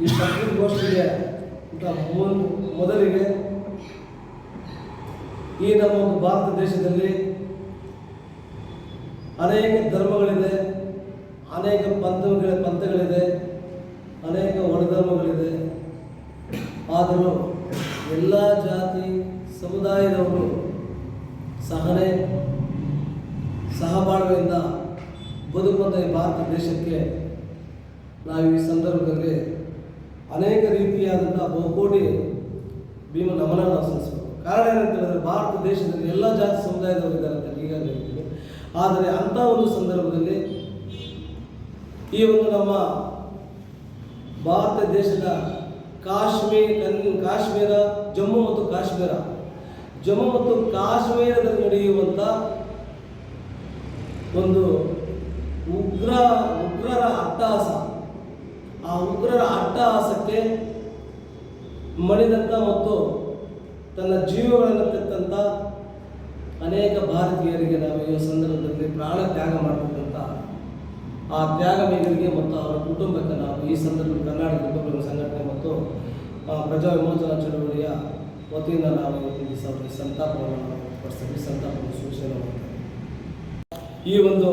ಈ ಇಂಥ ಮೊನ್- ಮೊದಲಿಗೆ ಈ ನಮ್ಮ ಒಂದು ಭಾರತ ದೇಶದಲ್ಲಿ ಅನೇಕ ಧರ್ಮಗಳಿದೆ, ಅನೇಕ ಪಂಥಗಳ ಪಂಥಗಳಿದೆ, ಅನೇಕ ಒಳಧರ್ಮಗಳಿದೆ ಆದರೂ ಎಲ್ಲ ಜಾತಿ ಸಮುದಾಯದವರು ಸಹನೆ, ಸಹಬಾಳ್ವೆಯಿಂದ ಬದುಕುವಂಥ ಈ ಭಾರತ ದೇಶಕ್ಕೆ ನಾವು ಈ ಸಂದರ್ಭದಲ್ಲಿ ಅನೇಕ ರೀತಿಯಾದಂಥ ಬಹುಕೋಟಿ ಭೀಮ ನಮನ ನಾವು ಸಲ್ಲಿಸಬೇಕು. ಕಾರಣ ಏನಂತ ಹೇಳಿದ್ರೆ ಭಾರತ ದೇಶದಲ್ಲಿ ಎಲ್ಲ ಜಾತಿ ಸಮುದಾಯದವರು ಇದ್ದಾರೆ ಅಂತ ಈಗಾಗಲೇ ಹೇಳ್ತೀನಿ. ಆದರೆ ಅಂಥ ಒಂದು ಸಂದರ್ಭದಲ್ಲಿ ಈ ಒಂದು ನಮ್ಮ ಭಾರತ ದೇಶದ ಕಾಶ್ಮೀರ ಕಾಶ್ಮೀರ, ಜಮ್ಮು ಮತ್ತು ಕಾಶ್ಮೀರ. ಜಮ್ಮು ಮತ್ತು ಕಾಶ್ಮೀರದಲ್ಲಿ ನಡೆಯುವಂಥ ಒಂದು ಉಗ್ರ, ಉಗ್ರರ ಅಟ್ಟಹಾಸ. ಆ ಉಗ್ರರ ಅಟ್ಟಹಾಸಕ್ಕೆ ಮಣಿದಂಥ ಮತ್ತು ತನ್ನ ಜೀವಗಳನ್ನು ತೆತ್ತಂಥ ಅನೇಕ ಭಾರತೀಯರಿಗೆ ನಾವು ಈ ಸಂದರ್ಭದಲ್ಲಿ ಪ್ರಾಣ ತ್ಯಾಗ ಮಾಡತಕ್ಕಂಥ ಆ ತ್ಯಾಗಮೀರಿಗೆ ಮತ್ತು ಅವರ ಕುಟುಂಬಕ್ಕೆ ನಾವು ಈ ಸಂದರ್ಭದಲ್ಲಿ ಕರ್ನಾಟಕ ಕುಟುಂಬ ಸಂಘಟನೆ ಮತ್ತು ಪ್ರಜಾ ವಿಮೋಚನಾ ಚಳವಳಿಯ ವತಿಯಿಂದ ನಾವು ಇವತ್ತಿನ ದಿವಸ ಅವರಿಗೆ ಸಂತಾಪವನ್ನು ಪಡಿಸ್ತೀವಿ ಸಂತಾಪವನ್ನು ಸೂಚನೆ ಈ ಒಂದು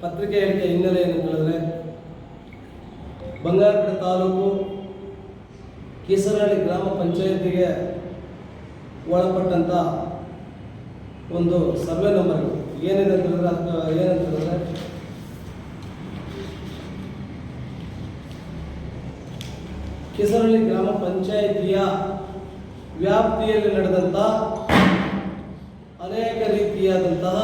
ಪತ್ರಿಕೆ ಹೇಳಿಕೆ ಹಿನ್ನೆಲೆ ಏನು ಹೇಳಿದ್ರೆ ಬಂಗಾರಪೇಟೆ ತಾಲೂಕು ಕೇಸರಹಳ್ಳಿ ಗ್ರಾಮ ಪಂಚಾಯತಿಗೆ ಒಳಪಟ್ಟಂಥ ಒಂದು ಸರ್ವೆ ನಂಬರ್ ಏನಿದೆ ಅಂತ ಹೇಳಿದ್ರೆ ಏನಂತ ಹೇಳಿದ್ರೆ, ಕೇಸರಹಳ್ಳಿ ಗ್ರಾಮ ಪಂಚಾಯಿತಿಯ ವ್ಯಾಪ್ತಿಯಲ್ಲಿ ನಡೆದಂಥ ಅನೇಕ ರೀತಿಯಾದಂತಹ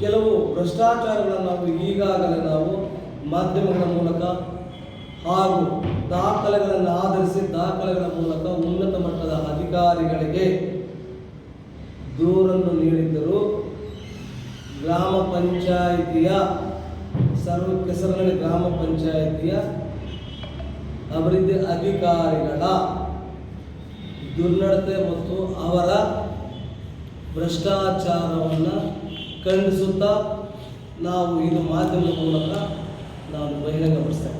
ಕೆಲವು ಭ್ರಷ್ಟಾಚಾರಗಳನ್ನು ನಾವು ಈಗಾಗಲೇ ನಾವು ಮಾಧ್ಯಮಗಳ ಮೂಲಕ ಹಾಗೂ ದಾಖಲೆಗಳನ್ನು ಆಧರಿಸಿ ದಾಖಲೆಗಳ ಮೂಲಕ ಉನ್ನತ ಮಟ್ಟದ ಅಧಿಕಾರಿಗಳಿಗೆ ದೂರನ್ನು ನೀಡಿದ್ದರು ಗ್ರಾಮ ಪಂಚಾಯಿತಿಯ ಸರ್ವ ಕೆಸರಹಳ್ಳಿ ಗ್ರಾಮ ಪಂಚಾಯಿತಿಯ ಅಭಿವೃದ್ಧಿ ಅಧಿಕಾರಿಗಳ ದುರ್ನಡತೆ ಮತ್ತು ಅವರ ಭ್ರಷ್ಟಾಚಾರವನ್ನು ಖಂಡಿಸುತ್ತಾ ನಾವು ಇದು ಮಾಧ್ಯಮದ ಮೂಲಕ ನಾವು ಬಹಿರಂಗಪಡಿಸ್ತೇವೆ.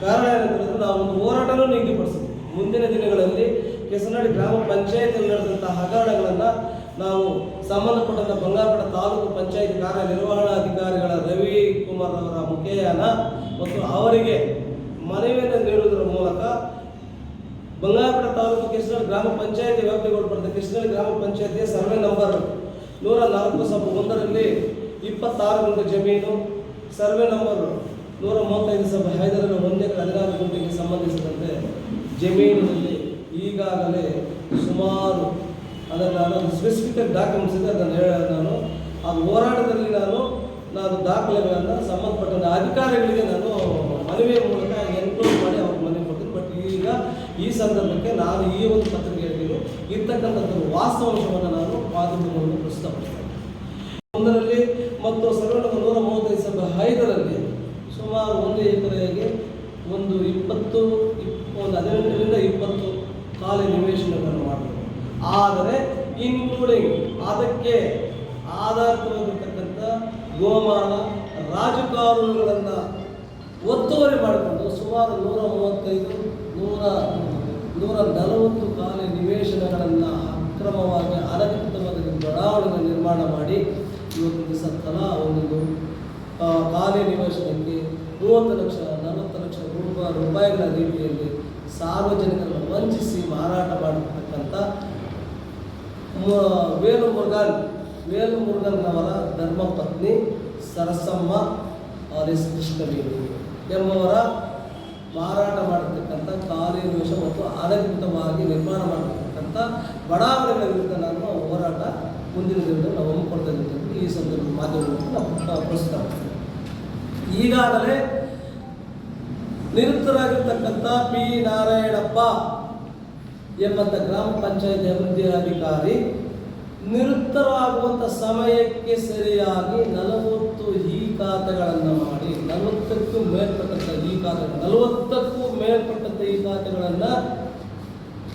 ಕಾರಣ ಏನಂತಂದ್ರೆ ನಾವು ಒಂದು ಹೋರಾಟನೂ ನಿಗದಿಪಡಿಸಿದ್ವಿ ಮುಂದಿನ ದಿನಗಳಲ್ಲಿ ಕೆಸನಾಡಿ ಗ್ರಾಮ ಪಂಚಾಯತಿಯಲ್ಲಿ ನಡೆದಂತಹ ಹಗರಣಗಳನ್ನು ನಾವು ಸಂಬಂಧಪಟ್ಟಂಥ ಬಂಗಾರಪಡ ತಾಲೂಕು ಪಂಚಾಯತ್ ಕಾರ್ಯನಿರ್ವಹಣಾಧಿಕಾರಿಗಳ ರವಿ ಕುಮಾರ್ ಅವರ ಮುಖೇಯನ ಮತ್ತು ಅವರಿಗೆ ಮನವಿಯನ್ನು ನೀಡುವುದರ ಮೂಲಕ ಬಂಗಾರಪಡ ತಾಲೂಕು ಕೃಷ್ಣ ಗ್ರಾಮ ಪಂಚಾಯತಿ ವ್ಯಾಪ್ತಿಗೆ ಒಳಪಡುತ್ತೆ ಕೃಷ್ಣ ಗ್ರಾಮ ಪಂಚಾಯತಿಯ ಸರ್ವೆ ನಂಬರ್ ನೂರ ನಾಲ್ಕು ಸಬ್ ಒಂದರಲ್ಲಿ ಇಪ್ಪತ್ತಾರು ಗುಂಟೆ ಜಮೀನು. ಸರ್ವೆ ನಂಬರ್ ನೂರ ಮೂವತ್ತೈದು ಸಬ್ ಐದರಲ್ಲಿ ಒಂದೇ ಹದಿನಾರು ಗುಂಟೆಗೆ ಸಂಬಂಧಿಸಿದಂತೆ ಜಮೀನಿನಲ್ಲಿ ಈಗಾಗಲೇ ಸುಮಾರು ಅದನ್ನು ನಾನು ಸ್ಪೆಸಿಫಿಕ್ ಡಾಕ್ಯುಮೆಂಟ್ಸ್ ಇದೆ, ಅದನ್ನು ಹೇಳ ನಾನು. ಆ ಹೋರಾಟದಲ್ಲಿ ನಾನು ನಾನು ದಾಖಲೆಗಳನ್ನು ಸಂಬಂಧಪಟ್ಟ ಅಧಿಕಾರಿಗಳಿಗೆ ನಾನು ಮನವಿಯ ಮೂಲಕ ಎನ್ಕ್ಲೋಸ್ ಮಾಡಿ ಅವ್ರಿಗೆ ಮನವಿ ಕೊಡ್ತೀನಿ. ಬಟ್ ಈಗ ಈ ಸಂದರ್ಭಕ್ಕೆ ನಾನು ಈ ಒಂದು ಪತ್ರಿಕೆಯಲ್ಲಿ ಇರ್ತಕ್ಕಂಥದ್ದು ವಾಸ್ತವಾಂಶವನ್ನು ನಾನು ಮಾಧ್ಯಮಗಳನ್ನು ಪ್ರಸ್ತಾಪಿಸ್ತೇನೆ ಒಂದರಲ್ಲಿ ಮತ್ತು ಸಾವಿರದ ನೂರ ಮೂವತ್ತೈದು ಸಾವಿರದ ಐದರಲ್ಲಿ ಸುಮಾರು ಒಂದು ಎಕರೆಗೆ ಒಂದು ಇಪ್ಪತ್ತು, ಇಪ್- ಒಂದು ಹದಿನೆಂಟರಿಂದ ಇಪ್ಪತ್ತು ಖಾಲಿ ನಿವೇಶನಗಳನ್ನು ಮಾಡಬೇಕು ಆದರೆ ಇನ್ಕ್ಲೂಡಿಂಗ್ ಅದಕ್ಕೆ ಆಧಾರಿತವಾಗಿರ್ತಕ್ಕಂಥ ಗೋಮಾನ ರಾಜಕಾನೂನುಗಳನ್ನು ಒತ್ತುವರಿ ಮಾಡಿಕೊಂಡು ಸುಮಾರು ನೂರ ಮೂವತ್ತೈದು, ನೂರ ನೂರ ನಲವತ್ತು ಖಾಲಿ ನಿವೇಶನಗಳನ್ನು ಅಕ್ರಮವಾಗಿ ಅನಧಿಕೃತವಾಗಿ ಬಡಾವಣೆಗಳ ನಿರ್ಮಾಣ ಮಾಡಿ ಇವತ್ತು ದಿವಸ ತಲಾ ಒಂದು ಖಾಲಿ ನಿವೇಶನಕ್ಕೆ ಮೂವತ್ತು ಲಕ್ಷ, ನಲವತ್ತು ಲಕ್ಷ ರೂಪಾಯಿ ರೂಪಾಯಿಗಳ ರೀತಿಯಲ್ಲಿ ಸಾರ್ವಜನಿಕರನ್ನು ವಂಚಿಸಿ ಮಾರಾಟ ಮಾಡಿರ್ತಕ್ಕಂಥ ವೇಲು ಮುರುಗನ್ ವೇಲು ಧರ್ಮಪತ್ನಿ ಸರಸಮ್ಮ ಆಲಿಸ್ ಕೃಷ್ಣವೇಣಿ ಎಂಬವರ ಮಾರಾಟ ಮಾಡಿರ್ತಕ್ಕಂಥ ಖಾಲಿ ನಿವೇಶ ಅನಧಿಕೃತವಾಗಿ ನಿರ್ಮಾಣ ಮಾಡತಕ್ಕಂಥ ಬಡಾವಣೆಗಳ ವಿರುದ್ಧ ನಾನು ಹೋರಾಟ ಮುಂದಿನ ದಿನದಲ್ಲಿ ನಾವು ಹಮ್ಮಿಕೊಳ್ತಾ ಈ ಸಂದರ್ಭ ಮಾಧ್ಯಮಗಳನ್ನು ನಾವು ಪ್ರಸ್ತುತ ಈಗಾಗಲೇ ನಿರತರಾಗಿರ್ತಕ್ಕಂಥ ಪಿ. ನಾರಾಯಣಪ್ಪ ಎಂಬಂಥ ಗ್ರಾಮ ಪಂಚಾಯತ್ ಅಭಿವೃದ್ಧಿ ಅಧಿಕಾರಿ ನಿವೃತ್ತರಾಗುವಂಥ ಸಮಯಕ್ಕೆ ಸರಿಯಾಗಿ ನಲವತ್ತು ಈ ಖಾತೆಗಳನ್ನು ಮಾಡಿ, ನಲವತ್ತಕ್ಕೂ ಮೇಲ್ಪಟ್ಟಂಥ ಈ ಖಾತೆ, ನಲವತ್ತಕ್ಕೂ ಮೇಲ್ಪಟ್ಟಂಥ ಈ ಖಾತೆಗಳನ್ನು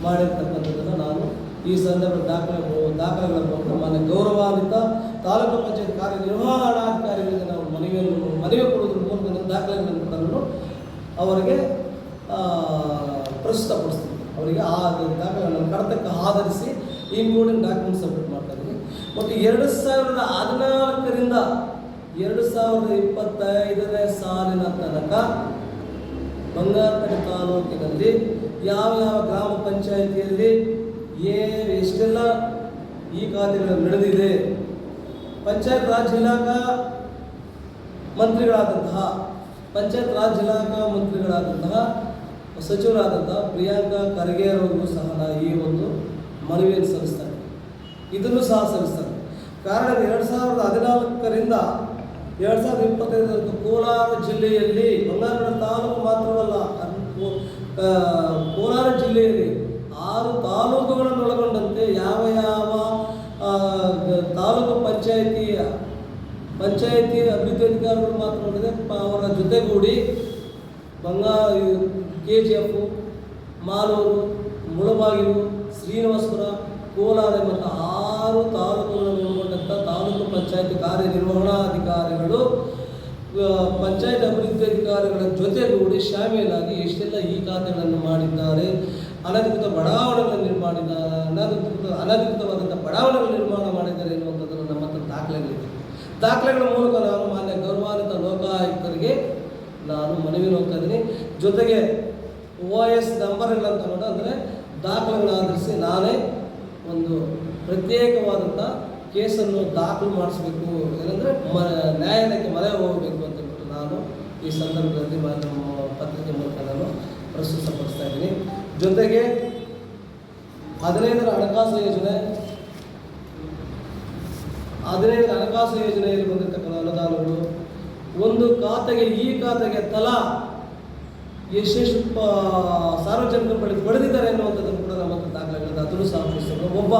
ಮಾಡಿರ್ತಕ್ಕಂಥದ್ದನ್ನು ನಾನು ಈ ಸಂದರ್ಭ ದಾಖಲೆ ದಾಖಲೆಗಳ ಮೂಲಕ ಗೌರವಾನ್ವಿತ ತಾಲೂಕು ಪಂಚಾಯತ್ ಕಾರ್ಯನಿರ್ವಹಣಾಧಿಕಾರಿಗಳಿಗೆ ನಾವು ಮನವಿಯನ್ನು ಮನವಿ ಕೊಡುವುದರ ಮೂಲಕ ದಾಖಲೆಗಳನ್ನು ಕೂಡ ಅವರಿಗೆ ಪ್ರಸ್ತುತಪಡಿಸ್ತೀವಿ ಅವರಿಗೆ ಆ ದಾಖಲೆಗಳನ್ನು ಕಡತಕ್ಕ ಆಧರಿಸಿ ಇನ್ಕ್ಲೂಡಿಂಗ್ ಡಾಕ್ಯುಮೆಂಟ್ ಸಬ್ಮಿಟ್ ಮಾಡ್ತಾ ಇದ್ದೀವಿ ಮತ್ತು ಎರಡು ಸಾವಿರದ ಹದಿನಾಲ್ಕರಿಂದ ಎರಡು ಸಾವಿರದ ಇಪ್ಪತ್ತೈದನೇ ಸಾಲಿನ ತನಕ ಬಂಗಾರಪೇಟೆ ತಾಲೂಕಿನಲ್ಲಿ ಯಾವ ಯಾವ ಗ್ರಾಮ ಪಂಚಾಯಿತಿಯಲ್ಲಿ ಏನು ಎಷ್ಟೆಲ್ಲ ಈ ಖಾತೆಗಳು ನಡೆದಿದೆ? ಪಂಚಾಯತ್ ರಾಜ್ ಇಲಾಖಾ ಮಂತ್ರಿಗಳಾದಂತಹ, ಪಂಚಾಯತ್ ರಾಜ್ ಇಲಾಖಾ ಮಂತ್ರಿಗಳಾದಂತಹ, ಸಚಿವರಾದಂತಹ ಪ್ರಿಯಾಂಕಾ ಖರ್ಗೆ ಅವರಿಗೂ ಸಹ ಈ ಒಂದು ಮನವಿಯನ್ನು ಸಲ್ಲಿಸ್ತಾರೆ ಇದನ್ನು ಸಹ ಸಲ್ಲಿಸ್ತಾರೆ ಕಾರಣ ಎರಡು ಸಾವಿರದ ಹದಿನಾಲ್ಕರಿಂದ ಎರಡು ಸಾವಿರದ ಇಪ್ಪತ್ತೈದರಂದು ಕೋಲಾರ ಜಿಲ್ಲೆಯಲ್ಲಿ ಬಂಗಾರಪೇಟೆ ತಾಲೂಕು ಮಾತ್ರವಲ್ಲ ಪಂಚಾಯಿತಿ ಅಭಿವೃದ್ಧಿ ಅಧಿಕಾರಿಗಳು ಮಾತ್ರ ನೋಡಿದೆ ಪ- ಅವರ ಜೊತೆಗೂಡಿ ಬಂಗಾರ K G F Malur, Mulbagal, Srinivaspur, Kolar ಮತ್ತು ಆರು ತಾಲೂಕುಗಳನ್ನು ಒಳಗೊಂಡಂಥ ತಾಲೂಕು ಪಂಚಾಯತ್ ಕಾರ್ಯನಿರ್ವಹಣಾಧಿಕಾರಿಗಳು ಪಂಚಾಯತ್ ಅಭಿವೃದ್ಧಿ ಅಧಿಕಾರಿಗಳ ಜೊತೆಗೂಡಿ ಶಾಮೀಲಾಗಿ ಎಷ್ಟೆಲ್ಲ ಈ ಖಾತೆಗಳನ್ನು ಮಾಡಿದ್ದಾರೆ, ಅನಧಿಕೃತ ಬಡಾವಣೆಗಳನ್ನು ನಿರ್ಮಾಣ ಅನಧಿಕೃತ ಅನಧಿಕೃತವಾದಂಥ ಬಡಾವಣೆಗಳನ್ನು ನಿರ್ಮಾಣ ಮಾಡಿದ್ದಾರೆ ಎನ್ನುವಂಥದ್ದನ್ನು ನಮ್ಮ ಹತ್ರ ದಾಖಲೆಗಳಿದೆ ದಾಖಲೆಗಳ ಮೂಲಕ ನಾನು ಮಾನ್ಯ ಗೌರವಾನ್ವಿತ ಲೋಕಾಯುಕ್ತರಿಗೆ ನಾನು ಮನವಿ ಹೋಗ್ತಾ ಇದ್ದೀನಿ. ಜೊತೆಗೆ ಓ ಎಸ್ ನಂಬರ್ ಇಲ್ಲ ಅಂತ ಅಂದರೆ ದಾಖಲೆಗಳ ಆಧರಿಸಿ ನಾನೇ ಒಂದು ಪ್ರತ್ಯೇಕವಾದಂಥ ಕೇಸನ್ನು ದಾಖಲು ಮಾಡಿಸ್ಬೇಕು. ಏನಂದರೆ ಮ, ನ್ಯಾಯಾಲಯಕ್ಕೆ ಮನೆ ಹೋಗಬೇಕು ಅಂತ ಹೇಳ್ಬಿಟ್ಟು ನಾನು ಈ ಸಂದರ್ಭದಲ್ಲಿ ನಮ್ಮ ಪತ್ರಿಕೆ ಮೂಲಕ ನಾನು ಪ್ರಸ್ತುತಪಡಿಸ್ತಾ ಇದ್ದೀನಿ. ಜೊತೆಗೆ ಹದಿನೈದರ ಹಣಕಾಸು ಯೋಜನೆ ಹದಿನೈದರ ಹಣಕಾಸು ಯೋಜನೆಯಲ್ಲಿ ಬಂದಿರತಕ್ಕಂಥ ಅನುದಾನಗಳು ಒಂದು ಖಾತೆಗೆ, ಈ ಖಾತೆಗೆ ತಲಾ ಎಷ್ಟೆಷ್ಟು ಸಾರ್ವಜನಿಕ ಪಡೆದು ಪಡೆದಿದ್ದಾರೆ ಅನ್ನುವಂಥದ್ದನ್ನು ಕೂಡ ನಮ್ಮ ದಾಖಲೆಗಳಿದೆ ಅದನ್ನು ಸಹ ಒಬ್ಬ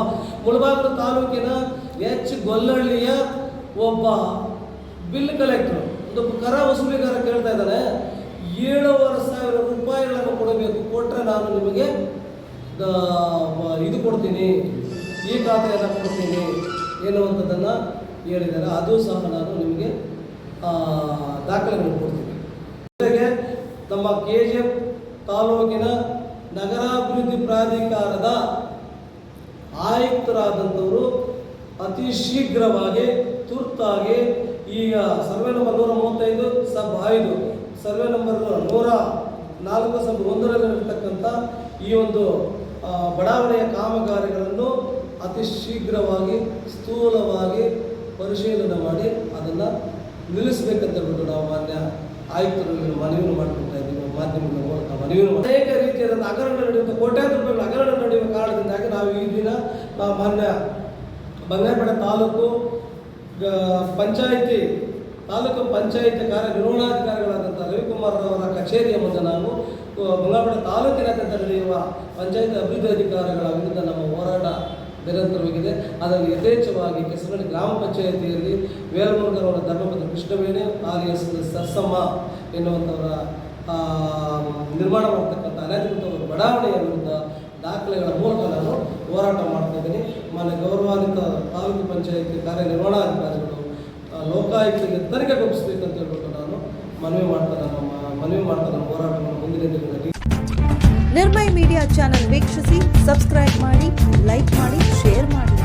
ಮುಳಬಾಗಿಲು ತಾಲೂಕಿನ ಎಚ್ ಗೊಲ್ಲಹಳ್ಳಿಯ ಒಬ್ಬ ಬಿಲ್ ಕಲೆಕ್ಟರ್. ಒಂದು ಕರ ವಸೂಲಿಗಾರ ಕೇಳ್ತಾ ಇದ್ದಾನೆ. ಏಳುವರೆ ಸಾವಿರ ರೂಪಾಯಿಗಳನ್ನು ಕೊಡಬೇಕು. ಕೊಟ್ಟರೆ ನಾನು ನಿಮಗೆ ಇದು ಕೊಡ್ತೀನಿ. ಈ ಖಾತೆಯನ್ನು ಕೊಡ್ತೀನಿ. ಎನ್ನುವಂಥದ್ದನ್ನು ಹೇಳಿದ್ದಾರೆ. ಅದು ಸಹ ನಾನು ನಿಮಗೆ ಆ, ದಾಖಲೆಗಳನ್ನು ಕೊಡ್ತೀನಿ. ಜೊತೆಗೆ ನಮ್ಮ ಕೆ ಜಿ ಎಫ್ ತಾಲೂಕಿನ ನಗರಾಭಿವೃದ್ಧಿ ಪ್ರಾಧಿಕಾರದ ಆಯುಕ್ತರಾದಂಥವರು ಅತಿ ಶೀಘ್ರವಾಗಿ ತುರ್ತಾಗಿ ಈಗ ಸರ್ವೆ ನಂಬರ್ ನೂರ ಮೂವತ್ತೈದು ಸಬ್ ಐದು ಸರ್ವೆ ನಂಬರ್ ನೂರ ನಾಲ್ಕು ಸಬ್ ಒಂದರಲ್ಲಿರ್ತಕ್ಕಂಥ ಈ ಒಂದು ಬಡಾವಣೆಯ ಕಾಮಗಾರಿಗಳನ್ನು ಅತಿ ಶೀಘ್ರವಾಗಿ, ಸ್ಥೂಲವಾಗಿ ಪರಿಶೀಲನೆ ಮಾಡಿ ಅದನ್ನು ನಿಲ್ಲಿಸಬೇಕಂತ ಹೇಳ್ಬಿಟ್ಟು ನಾವು ಮಾನ್ಯ ಆಯುಕ್ತರಲ್ಲಿ ಮನವಿಯನ್ನು ಮಾಡಿಕೊಡ್ತಾ ಇದ್ದೀವಿ. ಮಾಧ್ಯಮಗಳ ಮೂಲಕ ಮನವಿಯನ್ನು ಅನೇಕ ರೀತಿಯಾದ ಹಗರಣ ನಡೆಯುತ್ತೆ ಕೋಟ್ಯಾಂತರ ರೂಪಾಯಿಗಳ ಹಗರಣ ನಡೆಯುವ ಕಾರಣದಿಂದಾಗಿ ನಾವು ಈ ದಿನ ಮಾನ್ಯ ಬಂಗಾರಪೇಟೆ ತಾಲೂಕು ಪಂಚಾಯಿತಿ ತಾಲೂಕು ಪಂಚಾಯಿತಿ ಕಾರ್ಯನಿರ್ವಹಣಾಧಿಕಾರಿಗಳಾದಂಥ ರವಿಕುಮಾರ್ ಅವರ ಕಚೇರಿಯ ಮುಂದೆ ನಾವು ಬಂಗಾರಪೇಟೆ ತಾಲೂಕಿನಾದ್ಯಂತ ನಡೆಯುವ ಪಂಚಾಯಿತಿ ಅಭಿವೃದ್ಧಿ ಅಧಿಕಾರಿಗಳ ವಿರುದ್ಧ ನಮ್ಮ ಹೋರಾಟ ನಿರಂತರವಾಗಿದೆ. ಅದರಲ್ಲಿ ಯಥೇಚ್ಛವಾಗಿ ಕೆಸರಳ್ಳಿ ಗ್ರಾಮ ಪಂಚಾಯಿತಿಯಲ್ಲಿ ವೇಲಮುರುಗನವರ ಧರ್ಮಪತಿ ಕೃಷ್ಣವೇಣಿ ಆಲಿಯಸ್ ಸಸಮ್ಮ ಎನ್ನುವಂಥವರ ನಿರ್ಮಾಣ ಮಾಡ್ತಕ್ಕಂಥ ಅನಧಿಕೃತ ಬಡಾವಣೆಯ ವಿರುದ್ಧ ದಾಖಲೆಗಳ ಮೂಲಕ ನಾನು ಹೋರಾಟ ಮಾಡ್ತಾ ಇದ್ದೀನಿ. ಮಾನ್ಯ ಗೌರವಾನ್ವಿತ ತಾಲೂಕು ಪಂಚಾಯಿತಿ ಕಾರ್ಯನಿರ್ವಹಣಾಧಿಕಾರಿಗಳು ಲೋಕಾಯುಕ್ತಿಗೆ ಲೋಕಾಯುಕ್ತರಿಗೆ ತನಿಖೆಗೊಳಿಸಬೇಕಂತ ಹೇಳ್ಬಿಟ್ಟು ನಾನು ಮನವಿ ಮಾಡ್ತಾ ನಮ್ಮ ಮನವಿ ಮಾಡ್ತಾ ನಮ್ಮ ಹೋರಾಟವನ್ನು ಮುಂದಿನ ದಿನಗಳಲ್ಲಿ ನಿರ್ಮಯ ಮೀಡಿಯಾ ಚಾನೆಲ್ ವೀಕ್ಷಿಸಿ ಸಬ್ಸ್ಕ್ರೈಬ್ ಮಾಡಿ ಲೈಕ್ ಮಾಡಿ ಶೇರ್ ಮಾಡಿ.